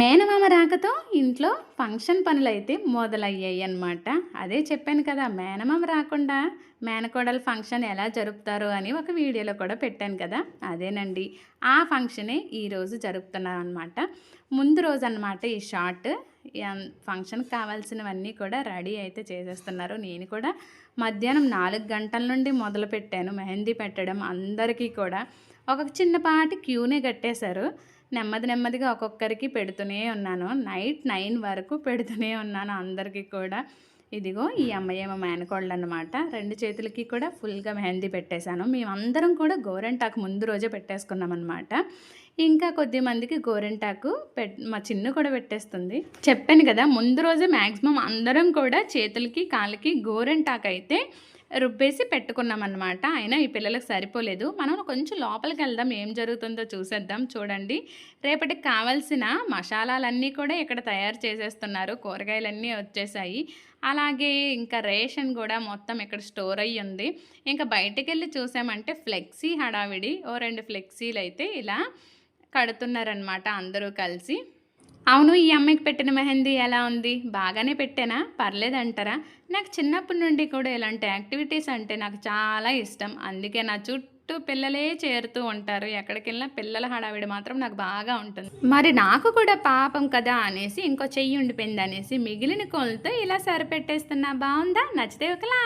మేనమామ రాకతో ఇంట్లో ఫంక్షన్ పనులు అయితే మొదలయ్యాయి అన్నమాట అదే చెప్పాను కదా మేనమామ రాకుండా మేనకోడల ఫంక్షన్ ఎలా జరుపుతారు అని ఒక వీడియోలో కూడా పెట్టాను కదా అదేనండి. ఆ ఫంక్షనే ఈరోజు జరుపుతున్నాను అనమాట ముందు రోజు అనమాట ఈ షార్ట్ ఫంక్షన్కి కావాల్సినవన్నీ కూడా రెడీ అయితే చేసేస్తున్నారు. నేను కూడా మధ్యాహ్నం నాలుగు గంటల నుండి మొదలు పెట్టాను. మెహందీ పెట్టడం అందరికీ కూడా ఒక చిన్నపాటి క్యూనే కట్టేశారు. నెమ్మది నెమ్మదిగా ఒక్కొక్కరికి పెడుతూనే ఉన్నాను. నైట్ నైన్ వరకు పెడుతూనే ఉన్నాను అందరికీ కూడా. ఇదిగో ఈ అమ్మయ్యమ్మ మేనకోళ్ళు అనమాట రెండు చేతులకి కూడా ఫుల్గా మెహందీ పెట్టేశాను. మేమందరం కూడా గోరెంటాకు ముందు రోజే పెట్టేసుకున్నాం అనమాట ఇంకా కొద్ది మందికి గోరెంటాకు పెట్ మా చిన్ను కూడా పెట్టేస్తుంది. చెప్పాను కదా ముందు రోజే మ్యాక్సిమం అందరం కూడా చేతులకి కాళ్ళకి గోరెంటాకు అయితే రుబ్బేసి పెట్టుకున్నామన్నమాట. అయినా ఈ పిల్లలకు సరిపోలేదు. మనం కొంచెం లోపలికి వెళ్దాం. ఏం జరుగుతుందో చూసేద్దాం. చూడండి. రేపటికి కావాల్సిన మసాలాలన్నీ కూడా ఇక్కడ తయారు చేసేస్తున్నారు. కూరగాయలన్నీ వచ్చేసాయి. అలాగే ఇంకా రేషన్ కూడా మొత్తం ఇక్కడ స్టోర్ అయ్యి ఉంది. ఇంకా బయటికి వెళ్ళి చూసామంటే ఫ్లెక్సీ హడావిడి. ఓ రెండు ఫ్లెక్సీలు అయితే ఇలా కడుతున్నారనమాట అందరూ కలిసి. అవును ఈ అమ్మాయికి పెట్టిన మెహందీ ఎలా ఉంది? బాగానే పెట్టానా? పర్లేదంటారా నాకు చిన్నప్పటి నుండి కూడా ఇలాంటి యాక్టివిటీస్ అంటే నాకు చాలా ఇష్టం. అందుకే నా చుట్టూ పిల్లలే చేరుతూ ఉంటారు. ఎక్కడికి వెళ్ళినా పిల్లల హడావిడి మాత్రం నాకు బాగా ఉంటుంది. మరి నాకు కూడా పాపం కదా అనేసి ఇంకో చెయ్యి ఉండిపోయింది అనేసి మిగిలిన కోళ్ళతో ఇలా సరిపెట్టేస్తున్నా. బాగుందా? నచ్చితే ఒకలా